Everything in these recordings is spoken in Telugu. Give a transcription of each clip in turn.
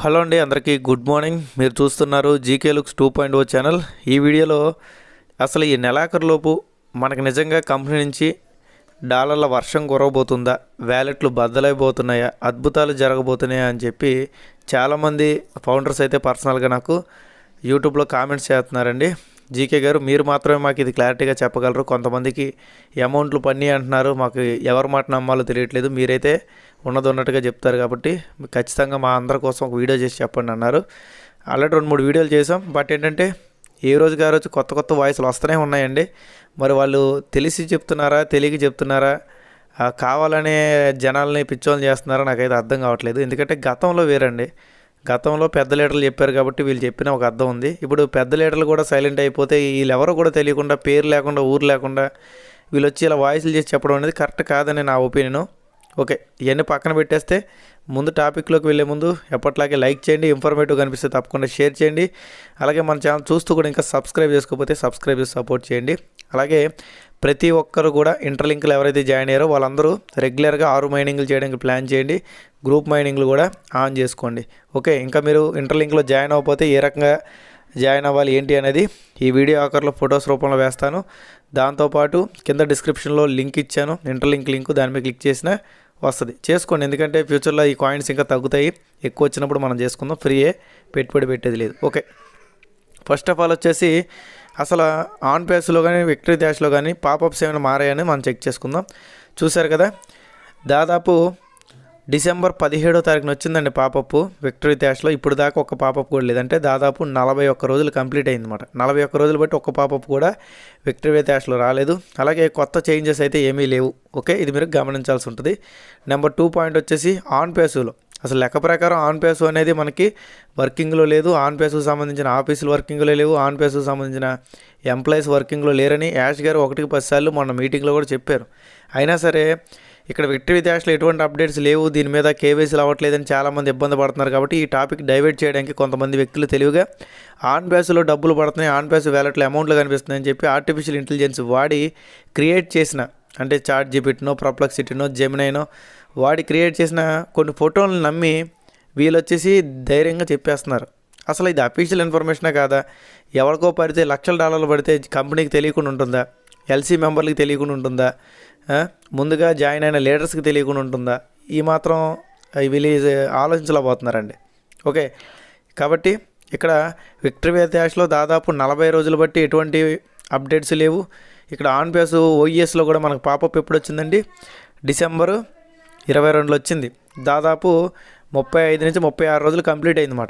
హలో అండి అందరికీ గుడ్ మార్నింగ్. మీరు చూస్తున్నారు GK looks two point O channel. ఈ వీడియోలో అసలు ఈ నెలాఖరులోపు మనకు నిజంగా కంపెనీ నుంచి డాలర్ల వర్షం కురవబోతుందా వ్యాలెట్లు బద్దలైపోతున్నాయా అద్భుతాలు జరగబోతున్నాయా అని చెప్పి చాలామంది ఫౌండర్స్ అయితే పర్సనల్గా నాకు యూట్యూబ్లో కామెంట్స్ చేస్తున్నారండి. జీకే గారు మీరు మాత్రమే మాకు ఇది క్లారిటీగా చెప్పగలరు. కొంతమందికి అమౌంట్లు పన్నీ అంటున్నారు. మాకు ఎవరి మాట నమ్మాలో తెలియట్లేదు. మీరైతే ఉన్నది ఉన్నట్టుగా చెప్తారు కాబట్టి ఖచ్చితంగా మా అందరి కోసం ఒక వీడియో చేసి చెప్పండి అన్నారు. ఆల్రెడీ రెండు మూడు వీడియోలు చేసాం బట్ ఏంటంటే ఏ రోజుకి ఆ రోజు కొత్త కొత్త వాయిస్లు వస్తూనే ఉన్నాయండి. మరి వాళ్ళు తెలిసి చెప్తున్నారా తెలియక చెప్తున్నారా కావాలనే జనాల్ని పిచ్చోళ్ళు చేస్తున్నారా నాకైతే అర్థం కావట్లేదు. ఎందుకంటే గతంలో వేరండి. గతంలో పెద్ద లీడర్లు చెప్పారు కాబట్టి వీళ్ళు చెప్పిన ఒక అర్థం ఉంది. ఇప్పుడు పెద్ద లీడర్లు కూడా సైలెంట్ అయిపోతే వీళ్ళెవరో కూడా తెలియకుండా పేరు లేకుండా ఊరు లేకుండా వీళ్ళు వచ్చి ఇలా వాయిస్లు చేసి చెప్పడం అనేది కరెక్ట్ కాదని నా ఒపీనియన్. ఓకే ఇవన్నీ పక్కన పెట్టేస్తే ముందు టాపిక్లోకి వెళ్ళే ముందు ఎప్పట్లాగే లైక్ చేయండి ఇన్ఫర్మేటివ్ కనిపిస్తే తప్పకుండా షేర్ చేయండి. అలాగే మన ఛానల్ చూస్తూ కూడా ఇంకా సబ్స్క్రైబ్ చేసుకోకపోతే సబ్స్క్రైబ్ చేసి సపోర్ట్ చేయండి. అలాగే ప్రతి ఒక్కరు కూడా ఇంటర్లింక్లు ఎవరైతే జాయిన్ అయ్యారో వాళ్ళందరూ రెగ్యులర్గా ఆరు మైనింగ్లు చేయడానికి ప్లాన్ చేయండి. గ్రూప్ మైనింగ్లు కూడా ఆన్ చేసుకోండి. ఓకే ఇంకా మీరు ఇంటర్లింక్లో జాయిన్ అవ్వకపోతే ఏ రకంగా జాయిన్ అవ్వాలి ఏంటి అనేది ఈ వీడియో ఆకర్లో ఫొటోస్ రూపంలో వేస్తాను. దాంతోపాటు కింద డిస్క్రిప్షన్లో లింక్ ఇచ్చాను. ఇంటర్లింక్ లింక్ దాని మీద క్లిక్ చేసిన వస్తుంది. చేసుకోండి. ఎందుకంటే ఫ్యూచర్లో ఈ కాయిన్స్ ఇంకా తగ్గుతాయి. ఎక్కువ వచ్చినప్పుడు మనం చేసుకుందాం. ఫ్రీయే పెట్టుబడి పెట్టేది లేదు. ఓకే. ఫస్ట్ ఆఫ్ ఆల్ వచ్చేసి అసలు ఆన్ పేస్లో కానీ విక్టరీ డాష్లో కానీ పాపప్స్ ఏమైనా మారాయని మనం చెక్ చేసుకుందాం. చూశారు కదా? దాదాపు డిసెంబర్ పదిహేడో తారీఖున వచ్చిందండి పాపప్ విక్టరీ డాష్లో ఇప్పుడు దాకా ఒక్క పాపప్ కూడా లేదంటే దాదాపు నలభై ఒక్క రోజులు కంప్లీట్ అయిందన్నమాట. నలభై ఒక్క రోజులు బట్టి ఒక్క పాపప్ కూడా విక్టరీ డాష్లో రాలేదు. అలాగే కొత్త చేంజెస్ అయితే ఏమీ లేవు. ఓకే ఇది మీరు గమనించాల్సి ఉంటుంది. నెంబర్ టూ పాయింట్ వచ్చేసి ఆన్ పేసులో అసలు లెక్క ప్రకారం ఆన్ పేసు అనేది మనకి వర్కింగ్లో లేదు. ఆన్ పేసుకు సంబంధించిన ఆఫీసులు వర్కింగ్లో లేవు. ఆన్ పేసుకు సంబంధించిన ఎంప్లాయీస్ వర్కింగ్లో లేరని యాష్ గారు ఒకటికి పది సార్లు మొన్న మీటింగ్లో కూడా చెప్పారు. అయినా సరే ఇక్కడ విక్టరీ డాష్లో ఎటువంటి అప్డేట్స్ లేవు. దీని మీద కేవైసీలు అవ్వట్లేదని చాలామంది ఇబ్బంది పడుతున్నారు కాబట్టి ఈ టాపిక్ డైవర్ట్ చేయడానికి కొంతమంది వ్యక్తులు తెలివిగా ఆన్ బ్యాస్లో డబ్బులు పడుతున్నాయి ఆన్ బ్యాస్ వ్యాలెట్లో అమౌంట్లు కనిపిస్తున్నాయని చెప్పి ఆర్టిఫిషియల్ ఇంటెలిజెన్స్ వాడి క్రియేట్ చేసిన అంటే చాట్ జీపీటీనో ప్రొప్లక్సిటీనో జెమినైనో వాడి క్రియేట్ చేసిన కొన్ని ఫోటోలను నమ్మి వీళ్ళు వచ్చేసి ధైర్యంగా చెప్పేస్తున్నారు. అసలు ఇది అఫీషియల్ ఇన్ఫర్మేషనే కాదా? ఎవరికో పడితే లక్షల డాలర్లు పడితే కంపెనీకి తెలియకుండా ఉంటుందా? ఎల్సీ మెంబర్లకి తెలియకుండా ఉంటుందా? ముందుగా జాయిన్ అయిన లీడర్స్కి తెలియకుండా ఉంటుందా? ఈ మాత్రం వీళ్ళు ఆలోచించలేకపోతున్నారండి. ఓకే. కాబట్టి ఇక్కడ విక్టరీ వ్యాధ్యాష్లో దాదాపు నలభై రోజులు బట్టి ఎటువంటి అప్డేట్స్ లేవు. ఇక్కడ ఆన్ పేస్ ఓఈఎస్లో కూడా మనకు పాపప్ ఎప్పుడు వచ్చిందండి? డిసెంబరు ఇరవై రెండులో వచ్చింది. దాదాపు ముప్పై ఐదు నుంచి ముప్పై ఆరు రోజులు కంప్లీట్ అయిందన్నమాట.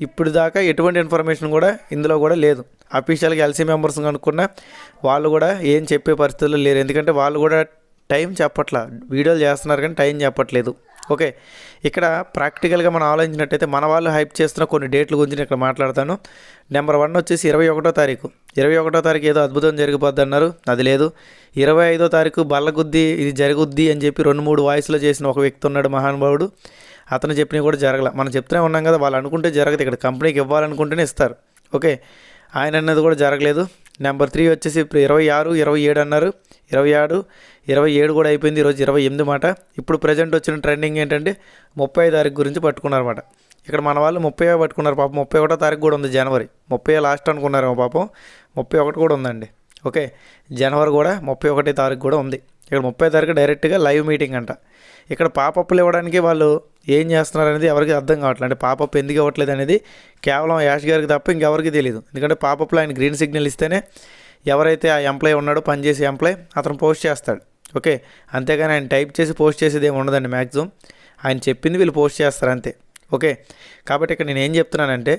ఇప్పుడు దాకా ఎటువంటి ఇన్ఫర్మేషన్ కూడా ఇందులో కూడా లేదు. అఫీషియల్గా ఎల్సీ మెంబర్స్ కనుక్కున్న వాళ్ళు కూడా ఏం చెప్పే పరిస్థితుల్లో లేరు. ఎందుకంటే వాళ్ళు కూడా టైం చెప్పట్లా. వీడియోలు చేస్తున్నారు కానీ టైం చెప్పట్లేదు. ఓకే ఇక్కడ ప్రాక్టికల్గా మనం ఆలోచించినట్టయితే మన వాళ్ళు హైప్ చేస్తున్న కొన్ని డేట్ల గురించి నేను ఇక్కడ మాట్లాడతాను. నెంబర్ వన్ వచ్చేసి ఇరవై ఒకటో తారీఖు. ఇరవై ఒకటో తారీఖు ఏదో అద్భుతం జరిగిపోద్ది అన్నారు. అది లేదు. ఇరవై ఐదో తారీఖు బల్లగుద్ది ఇది జరుగుద్ది అని చెప్పి రెండు మూడు వాయిస్లో చేసిన ఒక వ్యక్తి ఉన్నాడు మహానుభావుడు. అతను చెప్పినవి కూడా జరగల. మనం చెప్తూనే ఉన్నాం కదా వాళ్ళు అనుకుంటే జరగదు. ఇక్కడ కంపెనీకి ఇవ్వాలనుకుంటేనే ఇస్తారు. ఓకే ఆయన అన్నది కూడా జరగలేదు. నెంబర్ త్రీ వచ్చేసి ఇప్పుడు ఇరవై ఆరు ఇరవై ఏడు అన్నారు. ఇరవై ఆరు ఇరవై ఏడు కూడా అయిపోయింది ఈరోజు ఇరవై ఎనిమిది మాట. ఇప్పుడు ప్రజెంట్ వచ్చిన ట్రెండింగ్ ఏంటంటే ముప్పై తారీఖు గురించి పట్టుకున్నారన్నమాట. ఇక్కడ మన వాళ్ళు ముప్పై పట్టుకున్నారు పాపం. ముప్పై ఒకటో తారీఖు కూడా ఉంది జనవరి. ముప్పై లాస్ట్ అనుకున్నారు పాపం. ముప్పై ఒకటి కూడా ఉందండి. ఓకే జనవరి కూడా ముప్పై ఒకటి తారీఖు కూడా ఉంది. ఇక్కడ ముప్పై తారీఖు డైరెక్ట్గా లైవ్ మీటింగ్ అంట. ఇక్కడ పాపప్పులు ఇవ్వడానికి వాళ్ళు ఏం చేస్తున్నారు అనేది ఎవరికి అర్థం కావట్లేదు. అంటే పాపప్ ఎందుకు ఇవ్వట్లేదు అనేది కేవలం యాష్ గారికి తప్ప ఇంకెవరికి తెలియదు ఎందుకంటే పాపప్లో ఆయన గ్రీన్ సిగ్నల్ ఇస్తేనే ఎవరైతే ఆ ఎంప్లాయ్ ఉన్నాడో పనిచేసే ఎంప్లాయ్ అతను పోస్ట్ చేస్తాడు. ఓకే? అంతేగాని ఆయన టైప్ చేసి పోస్ట్ చేసేది ఏమి ఉండదండి మ్యాక్సిమం ఆయన చెప్పింది వీళ్ళు పోస్ట్ చేస్తారు అంతే. ఓకే? కాబట్టి ఇక్కడ నేను ఏం చెప్తున్నానంటే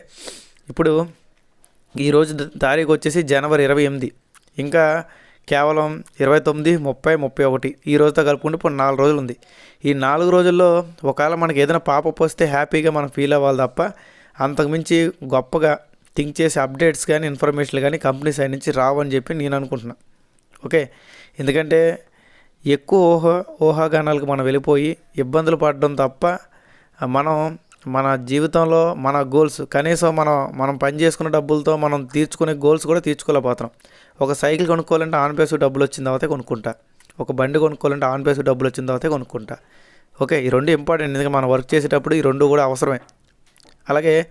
ఇప్పుడు ఈరోజు తారీఖు వచ్చేసి జనవరి ఇరవై ఎనిమిది. ఇంకా కేవలం ఇరవై తొమ్మిది ముప్పై ముప్పై ఒకటి ఈ రోజుతో కలుపుకుంటే ఇప్పుడు నాలుగు రోజులు ఉంది. ఈ నాలుగు రోజుల్లో ఒకవేళ మనకి ఏదైనా పాపప్ వస్తే హ్యాపీగా మనం ఫీల్ అవ్వాలి తప్ప అంతకుమించి గొప్పగా థింక్ చేసే అప్డేట్స్ కానీ ఇన్ఫర్మేషన్లు కానీ కంపెనీ సైడ్ నుంచి రావని చెప్పి నేను అనుకుంటున్నా. ఓకే? ఎందుకంటే ఎక్కువ ఊహ ఊహాగానాలకు మనం వెళ్ళిపోయి ఇబ్బందులు పడడం తప్ప మనం మన జీవితంలో మన గోల్స్ కనీసం మనం మనం పని చేసుకున్న డబ్బులతో మనం తీర్చుకునే గోల్స్ కూడా తీర్చుకోలేకపోతున్నాం. ఒక సైకిల్ కొనుక్కోవాలంటే ఆన్ పేసు డబ్బులు వచ్చిన తర్వాతే కొనుక్కుంటా. ఒక బండి కొనుక్కోవాలంటే ఆన్ పేసు డబ్బులు వచ్చిన తర్వాతే కొనుక్కుంటా. ఓకే ఈ రెండు ఇంపార్టెంట్ ఎందుకంటే మనం వర్క్ చేసేటప్పుడు ఈ రెండు కూడా అవసరమే. అలాగే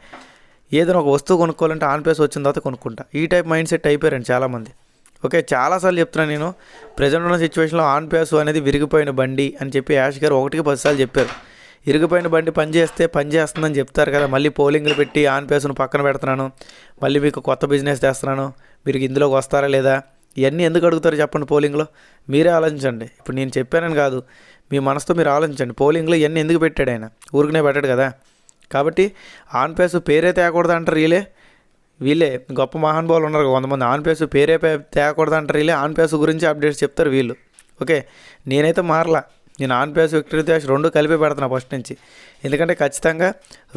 ఏదైనా ఒక వస్తువు కొనుక్కోవాలంటే ఆన్ పేస్ వచ్చిన తర్వాత కొనుక్కుంటా. ఈ టైప్ మైండ్ సెట్ అయిపోయారండి చాలామంది. ఓకే చాలాసార్లు చెప్తున్నాను నేను ప్రజెంట్ ఉన్న సిచ్యువేషన్లో ఆన్ పేస్ అనేది విరిగిపోయిన బండి అని చెప్పి యాష్ గారు ఒకటికి పదిసార్లు చెప్పారు. ఇరిగిపోయిన బండి పనిచేస్తే పనిచేస్తుందని చెప్తారు కదా. మళ్ళీ పోలింగ్లు పెట్టి ఆన్ పేసును పక్కన పెడుతున్నాను. మళ్ళీ మీకు కొత్త బిజినెస్ చేస్తున్నాను. మీరు ఇందులోకి వస్తారా లేదా? ఇవన్నీ ఎందుకు అడుగుతారు చెప్పండి పోలింగ్లో? మీరే ఆలోచించండి. ఇప్పుడు నేను చెప్పానని కాదు. మీ మనసుతో మీరు ఆలోచించండి. పోలింగ్లో ఇవన్నీ ఎందుకు పెట్టాడు ఆయన? ఊరికనే పెట్టాడు కదా. కాబట్టి ఆన్ పేసు పేరే తేకూడదు అంటారు వీళ్ళే. వీళ్ళే గొప్ప మహానుభావులు ఉన్నారు కొంతమంది. ఆన్ పేసు పేరే పే తేకూడదు అంటారు వీళ్ళే. ఆన్ పేస్ గురించి అప్డేట్స్ చెప్తారు వీళ్ళు. ఓకే? నేనైతే మారలా. నేను ఆన్ పేస్ విక్టరీ డాష్ రెండు కలిపి పెడుతున్నా ఫస్ట్ నుంచి. ఎందుకంటే ఖచ్చితంగా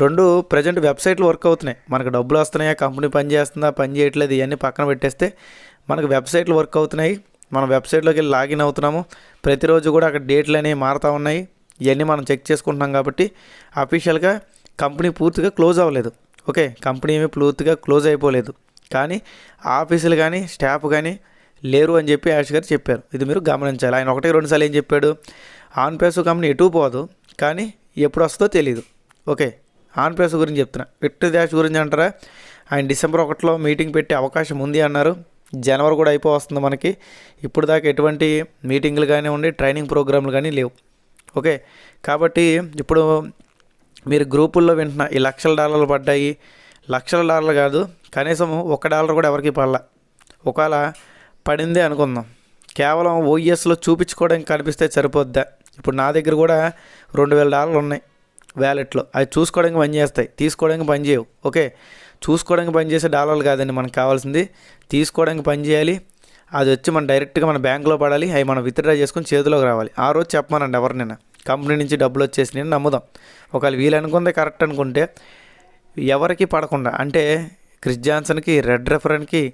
రెండు ప్రజెంట్ వెబ్సైట్లు వర్క్ అవుతున్నాయి. మనకు డబ్బులు వస్తున్నాయా కంపెనీ పని చేస్తుందా పని చేయట్లేదు ఇవన్నీ పక్కన పెట్టేస్తే మనకు వెబ్సైట్లు వర్క్ అవుతున్నాయి. మనం వెబ్సైట్లోకి వెళ్ళి లాగిన్ అవుతున్నాము. ప్రతిరోజు కూడా అక్కడ డేట్లు అనేవి మారుతూ ఉన్నాయి. ఇవన్నీ మనం చెక్ చేసుకుంటున్నాం కాబట్టి అఫీషియల్గా కంపెనీ పూర్తిగా క్లోజ్ అవ్వలేదు. ఓకే కంపెనీ ఏమీ పూర్తిగా క్లోజ్ అయిపోలేదు. కానీ ఆఫీసులు కానీ స్టాఫ్ కానీ లేరు అని చెప్పి యాష్ గారు చెప్పారు. ఇది మీరు గమనించాలి. ఆయన ఒకటి రెండు సార్లు ఏం చెప్పాడు? ఆన్ పేసు కంపెనీ ఎటు పోదు కానీ ఎప్పుడు వస్తుందో తెలియదు ఓకే ఆన్ పేసు గురించి చెప్తున్నా. విక్టరీ డాష్ గురించి అంటారా? ఆయన డిసెంబర్ ఒకటిలో మీటింగ్ పెట్టే అవకాశం ఉంది అన్నారు. జనవరి కూడా అయిపో వస్తుంది మనకి. ఇప్పుడు దాకా ఎటువంటి మీటింగ్లు కానీ ఉండి ట్రైనింగ్ ప్రోగ్రాంలు కానీ లేవు. ఓకే కాబట్టి ఇప్పుడు మీరు గ్రూపుల్లో వింటున్న ఈ లక్షల డాలర్లు పడ్డాయి. లక్షల డాలర్లు కాదు కనీసం ఒక డాలర్ కూడా ఎవరికి పడలా. ఒకవేళ పడిందే అనుకుందాం. కేవలం ఓఎస్లో చూపించుకోవడానికి కనిపిస్తే సరిపోద్దా? ఇప్పుడు నా దగ్గర కూడా రెండు వేల డాలర్లు ఉన్నాయి వ్యాలెట్లో. అవి చూసుకోవడానికి పని చేస్తాయి. తీసుకోవడానికి పని చేయవు. ఓకే? చూసుకోవడానికి పనిచేసే డాలర్లు కాదండి. మనకు కావాల్సింది తీసుకోవడానికి పని చేయాలి. అది వచ్చి మనం డైరెక్ట్గా మన బ్యాంకులో పడాలి. అవి మనం విత్డ్రా చేసుకొని చేతిలోకి రావాలి. ఆ రోజు చెప్పమనండి ఎవరినైనా. కంపెనీ నుంచి డబ్బులు వచ్చేసి నేను నమ్ముదాం. ఒకవేళ వీళ్ళు అనుకుందే కరెక్ట్ అనుకుంటే ఎవరికి పడకుండా అంటే క్రిస్ జాన్సన్కి రెడ్ రెఫరెన్కి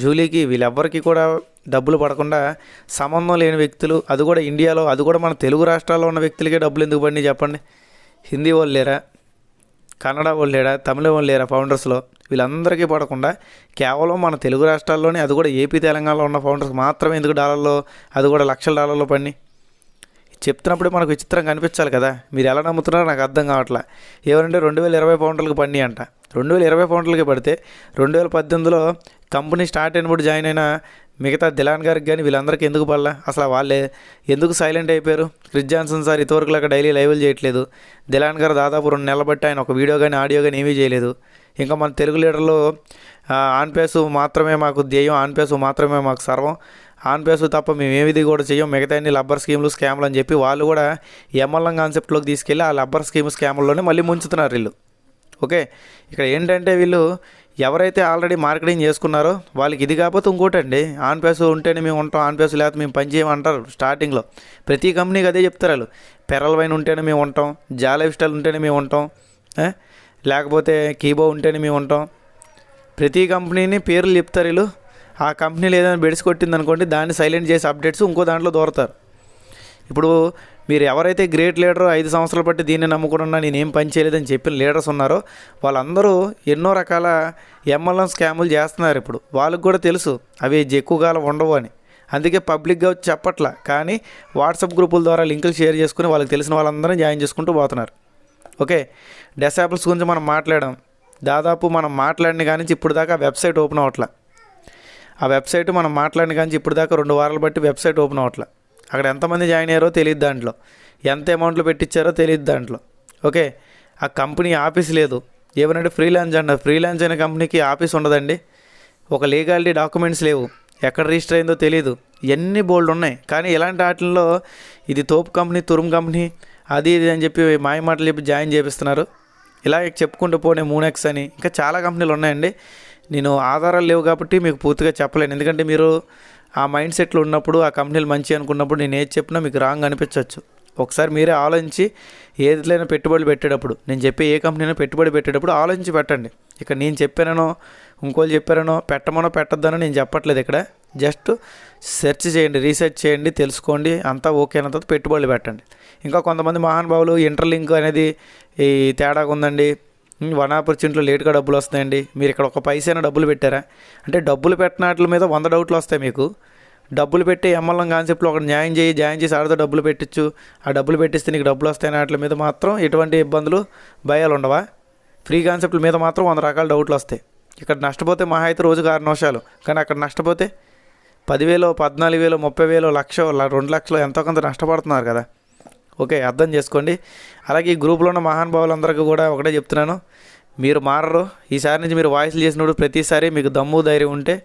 జూలీకి వీళ్ళెవ్వరికి కూడా డబ్బులు పడకుండా సంబంధం లేని వ్యక్తులు అది కూడా ఇండియాలో అది కూడా మన తెలుగు రాష్ట్రాల్లో ఉన్న వ్యక్తులకే డబ్బులు ఎందుకు పడినాయి చెప్పండి. హిందీ వాళ్ళు లేరా? కన్నడ వాళ్ళు లేరా? తమిళ వాళ్ళు లేరా ఫౌండర్స్లో? వీళ్ళందరికీ పడకుండా కేవలం మన తెలుగు రాష్ట్రాల్లోనే అది కూడా ఏపీ తెలంగాణలో ఉన్న ఫౌండర్స్ మాత్రమే ఎందుకు డాలర్లో అది కూడా లక్షల డాలర్లో పడినాయి? చెప్తున్నప్పుడే మనకు విచిత్రం కనిపించాలి కదా. మీరు ఎలా నమ్ముతున్నారో నాకు అర్థం కావట్లే. ఎవరంటే రెండు వేల ఇరవై పౌండ్లకు పండి అంట రెండు వేల ఇరవై పౌండ్లకి పడితే రెండు వేల పద్దెనిమిదిలో కంపెనీ స్టార్ట్ అయినప్పుడు జాయిన్ అయిన మిగతా దిలాన్ గారికి కానీ వీళ్ళందరికీ ఎందుకు పడలా? అసలు వాళ్ళే ఎందుకు సైలెంట్ అయిపోయారు? క్రిస్ జాన్సన్ సార్ ఇంతవరకు లాగా డైలీ లైవ్లు చేయట్లేదు. దిలాన్ గారు దాదాపు రెండు నెలల బట్టి ఆయన ఒక వీడియో కానీ ఆడియో కానీ ఏమీ చేయలేదు. ఇంకా మన తెలుగు లీడర్లో ఆన్పేసు మాత్రమే మాకు ధ్యేయం ఆన్పేసు మాత్రమే మాకు సర్వం. ఆన్ పేస్ తప్ప మేము ఏమిది కూడా చేయం. మిగతా అన్ని లబ్బర్ స్కీములు స్కామ్లు అని చెప్పి వాళ్ళు కూడా ఎంఎల్ఎం కాన్సెప్ట్లోకి తీసుకెళ్ళి ఆ లబ్బర్ స్కీమ్ స్కాముల్లోనే మళ్ళీ ముంచుతున్నారు వీళ్ళు. ఓకే? ఇక్కడ ఏంటంటే వీళ్ళు ఎవరైతే ఆల్రెడీ మార్కెటింగ్ చేసుకున్నారో వాళ్ళకి ఇది కాకపోతే ఇంకోటండి ఆన్ పేస్ ఉంటేనే మేము ఉంటాం ఆన్ పేస్ లేకపోతే మేము పని చేయమంటారు స్టార్టింగ్లో. ప్రతి కంపెనీకి అదే చెప్తారు వాళ్ళు. పెరల్ వైన్ ఉంటేనే మేము ఉంటాం జా లైఫ్ స్టైల్ ఉంటేనే మేము ఉంటాం లేకపోతే కీబో ఉంటేనే మేము ఉంటాం. ప్రతి కంపెనీని పేర్లు చెప్తారు వీళ్ళు. ఆ కంపెనీలు ఏదైనా బెడిసి కొట్టింది అనుకోండి దాన్ని సైలెంట్ చేసి అప్డేట్స్ ఇంకో దాంట్లో దూరతారు. ఇప్పుడు మీరు ఎవరైతే గ్రేట్ లీడర్ ఐదు సంవత్సరాలు బట్టి దీన్ని నమ్ముకున్నా నేనేం పని చేయలేదని చెప్పిన లీడర్స్ ఉన్నారో వాళ్ళందరూ ఎన్నో రకాల ఎంఎల్ఎం స్కాములు చేస్తున్నారు ఇప్పుడు. వాళ్ళకి కూడా తెలుసు అవి ఎక్కువ కాలం ఉండవు అని. అందుకే పబ్లిక్గా చెప్పట్లా కానీ వాట్సాప్ గ్రూపుల ద్వారా లింకులు షేర్ చేసుకుని వాళ్ళకి తెలిసిన వాళ్ళందరం జాయిన్ చేసుకుంటూ పోతున్నారు. ఓకే డెసాబుల్స్ గురించి మనం మాట్లాడాం. దాదాపు మనం మాట్లాడిన కానీ ఇప్పుడు దాకా వెబ్సైట్ ఓపెన్ అవ్వట్లా. ఆ వెబ్సైట్ మనం మాట్లాడిన కానీ ఇప్పుడు దాకా రెండు వారాలు బట్టి వెబ్సైట్ ఓపెన్ అవ్వట్లా. అక్కడ ఎంతమంది జాయిన్ అయ్యారో తెలియదు దాంట్లో. ఎంత అమౌంట్లు పెట్టించారో తెలియదు దాంట్లో. ఓకే? ఆ కంపెనీ ఆఫీస్ లేదు. ఏమనంటే ఫ్రీలాన్స్ అంటారు ఫ్రీలాన్స్ అయిన కంపెనీకి ఆఫీస్ ఉండదండి. ఒక లీగాలిటీ డాక్యుమెంట్స్ లేవు. ఎక్కడ రిజిస్టర్ అయిందో తెలియదు ఇవన్నీ బోల్డ్ ఉన్నాయి. కానీ ఇలాంటి వాటిల్లో ఇది తోపు కంపెనీ తురుము కంపెనీ అది ఇది అని చెప్పి మాయ మాటలు చెప్పి జాయిన్ చేపిస్తున్నారు. ఇలా చెప్పుకుంటూ పోనే మూనెక్స్ అని. ఇంకా చాలా కంపెనీలు ఉన్నాయండి. నేను ఆధారాలు లేవు కాబట్టి మీకు పూర్తిగా చెప్పలేను. ఎందుకంటే మీరు ఆ మైండ్ సెట్లో ఉన్నప్పుడు ఆ కంపెనీలు మంచి అనుకున్నప్పుడు నేను ఏది చెప్పినా మీకు రాంగ్ అనిపించవచ్చు ఒకసారి మీరే ఆలోచించి ఏదైనా పెట్టుబడులు పెట్టేటప్పుడు నేను చెప్పే ఏ కంపెనీలో పెట్టుబడి పెట్టేటప్పుడు ఆలోచించి పెట్టండి. ఇక నేను చెప్పానో ఇంకోళ్ళు చెప్పారనో పెట్టమనో పెట్టద్దనో నేను చెప్పట్లేదు ఇక్కడ. జస్ట్ సెర్చ్ చేయండి రీసెర్చ్ చేయండి తెలుసుకోండి అంతా ఓకే అన్న తర్వాత పెట్టుబడులు పెట్టండి. ఇంకా కొంతమంది మహానుభావులు ఇంటర్లింక్ అనేది ఈ తేడాగా ఉందండి. వన్ ఆపర్చునిటీలో లేట్గా డబ్బులు వస్తాయండి. మీరు ఇక్కడ ఒక పైసైనా డబ్బులు పెట్టారా? అంటే డబ్బులు పెట్టిన మీద వంద డౌట్లు వస్తాయి మీకు. డబ్బులు పెట్టి ఎమ్మెల్యం కాన్సెప్ట్లో ఒక న్యాయం చేయి జాయిన్ చేసి ఆడితో డబ్బులు పెట్టించు ఆ డబ్బులు పెట్టిస్తే నీకు డబ్బులు వస్తాయని వాటి మీద మాత్రం ఎటువంటి ఇబ్బందులు భయాలు ఉండవా? ఫ్రీ కాన్సెప్ట్ల మీద మాత్రం వంద రకాల డౌట్లు వస్తాయి. ఇక్కడ నష్టపోతే మహా అయితే రోజుకు ఆరు నిమిషాలు. కానీ అక్కడ నష్టపోతే పదివేలు పద్నాలుగు వేలు ముప్పై వేలు లక్ష రెండు లక్షలు ఎంతో కొంత నష్టపడుతున్నారు కదా. ఓకే అర్థం చేసుకోండి. అలాగే ఈ గ్రూప్లో ఉన్న మహానుభావులందరికీ కూడా ఒకటే చెప్తున్నాను. మీరు మారరు. ఈసారి నుంచి మీరు వాయిస్లు చేసినప్పుడు ప్రతిసారి మీకు దమ్ము ధైర్యం ఉంటే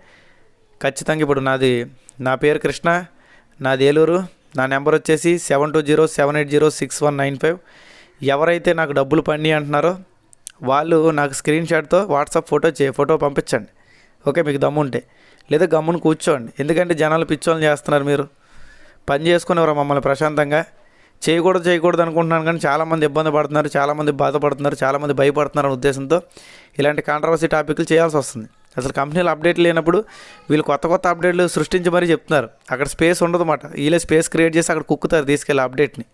ఖచ్చితంగా ఇప్పుడు నాది నా పేరు కృష్ణ నాది ఏలూరు నా నెంబర్ వచ్చేసి seven two zero seven eight zero six one nine five. ఎవరైతే నాకు డబ్బులు పండి అంటున్నారో వాళ్ళు నాకు స్క్రీన్ షాట్తో వాట్సాప్ ఫోటో చే ఫోటో పంపించండి. ఓకే మీకు దమ్ము ఉంటే. లేదా గమ్మున కూర్చోండి. ఎందుకంటే జనాలు పిచ్చోళ్ళని చేస్తున్నారు మీరు. పని చేసుకునేవారు మమ్మల్ని ప్రశాంతంగా? చేయకూడదు చేయకూడదు అనుకుంటున్నాను కానీ చాలామంది ఇబ్బంది పడుతున్నారు చాలామంది బాధపడుతున్నారు చాలామంది భయపడుతున్నారు అనే ఉద్దేశంతో ఇలాంటి కాంట్రవర్సీ టాపిక్లు చేయాల్సి వస్తుంది. అసలు కంపెనీలు అప్డేట్ లేనప్పుడు వీళ్ళు కొత్త కొత్త అప్డేట్లు సృష్టించి మరీ చెప్తున్నారు. అక్కడ స్పేస్ ఉండదు మాట వీళ్ళే స్పేస్ క్రియేట్ చేసి అక్కడ కుక్కుతారు తీసుకెళ్ళి అప్డేట్ని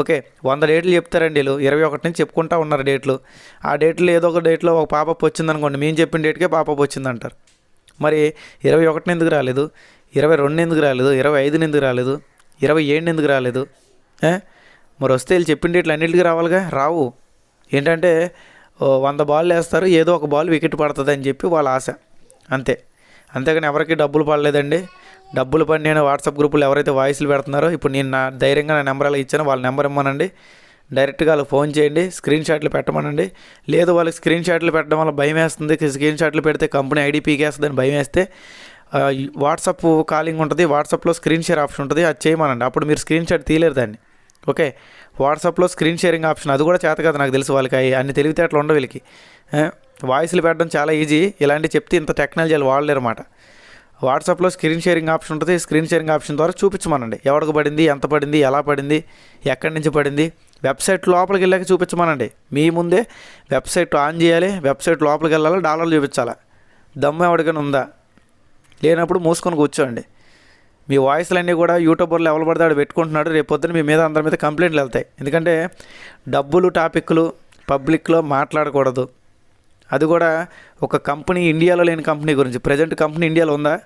ఓకే వంద డేట్లు చెప్తారండి వీళ్ళు. ఇరవై ఒకటి నుంచి చెప్పుకుంటా ఉన్నారు డేట్లు ఆ డేట్లో ఏదో ఒక డేట్లో ఒక పాపప్ వచ్చిందనుకోండి మేము చెప్పిన డేట్కే పాపప్ వచ్చిందంటారు మరి ఇరవై ఒకటిని ఎందుకు రాలేదు? ఇరవై రెండు ఎందుకు రాలేదు? ఇరవై ఐదుని ఎందుకు రాలేదు? ఇరవై ఏడుని ఎందుకు రాలేదు? మరి వస్తే వీళ్ళు చెప్పిన ఇట్లా అన్నిటికీ రావాలిగా? రావు. ఏంటంటే వంద బాల్ వేస్తారు ఏదో ఒక బాల్ వికెట్ పడుతుంది అని చెప్పి వాళ్ళ ఆశ. అంతే. అంతేగాని ఎవరికి డబ్బులు పడలేదండి. డబ్బులు పడి నేను వాట్సాప్ గ్రూపులు ఎవరైతే వాయిస్లు పెడుతున్నారో ఇప్పుడు నేను నా ధైర్యంగా నా నెంబర్ అలా ఇచ్చాను వాళ్ళ నెంబర్ ఇమ్మనండి. డైరెక్ట్గా వాళ్ళకి ఫోన్ చేయండి స్క్రీన్ షాట్లు పెట్టమనండి. లేదు వాళ్ళకి స్క్రీన్ షాట్లు పెట్టడం వల్ల భయం వేస్తుంది స్క్రీన్ షాట్లు పెడితే కంపెనీ ఐడి పీకేస్తుందని భయం వేస్తే వాట్సాప్ కాలింగ్ ఉంటుంది వాట్సాప్లో స్క్రీన్ షేర్ ఆప్షన్ ఉంటుంది అది చేయమనండి. అప్పుడు మీరు స్క్రీన్ షాట్ తీయలేరు దాన్ని. ఓకే. వాట్సాప్లో స్క్రీన్ షేరింగ్ ఆప్షన్. అది కూడా చేత కదా నాకు తెలుసు వాళ్ళకి. అన్ని తెలివితేటలు ఉండవు వీళ్ళకి. వాయిస్లు పెట్టడం చాలా ఈజీ. ఇలాంటివి చెప్తే ఇంత టెక్నాలజీలు వాడలేరు అన్నమాట వాట్సాప్లో స్క్రీన్ షేరింగ్ ఆప్షన్ ఉంటుంది. స్క్రీన్ షేరింగ్ ఆప్షన్ ద్వారా చూపించమనండి. ఎవరికి పడింది ఎంత పడింది ఎలా పడింది ఎక్కడి నుంచి పడింది వెబ్సైట్ లోపలికి వెళ్ళాక చూపించమనండి. మీ ముందే వెబ్సైట్ ఆన్ చేయాలి. వెబ్సైట్ లోపలికి వెళ్ళాలి. డాలర్లు చూపించాలా. దమ్ము ఎవరికైనా ఉందా? లేనప్పుడు మూసుకొని కూర్చోండి. మీ వాయిస్లన్నీ కూడా యూట్యూబర్లు ఎవరు పడతాడు పెట్టుకుంటున్నాడు. రేపు పొద్దున మీ మీద అందరి మీద కంప్లైంట్లు వెళ్తాయి. ఎందుకంటే డబ్బులు టాపిక్లు పబ్లిక్లో మాట్లాడకూడదు. అది కూడా ఒక కంపెనీ ఇండియాలో లేని కంపెనీ గురించి. ప్రజెంట్ కంపెనీ ఇండియాలో ఉందా?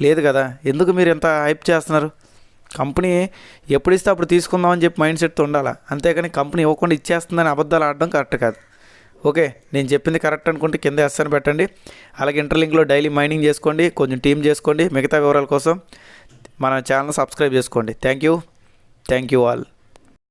లేదు కదా. ఎందుకు మీరు ఎంత హైప్ చేస్తున్నారు? కంపెనీ ఎప్పుడు ఇస్తే అప్పుడు తీసుకుందామని చెప్పి మైండ్ సెట్తో ఉండాలా? అంతేకాని కంపెనీ ఇవ్వకుండా ఇచ్చేస్తుందని అబద్ధాలు ఆడడం కరెక్ట్ కాదు. ఓకే నేను చెప్పింది కరెక్ట్ అనుకుంటే కింద ఎస్ అని పెట్టండి. అలాగే ఇంటర్లింక్లో డైలీ మైనింగ్ చేసుకోండి. కొంచెం టీమ్ చేసుకోండి. మిగతా వివరాల కోసం మన ఛానల్ సబ్స్క్రైబ్ చేసుకోండి. Thank you thank you all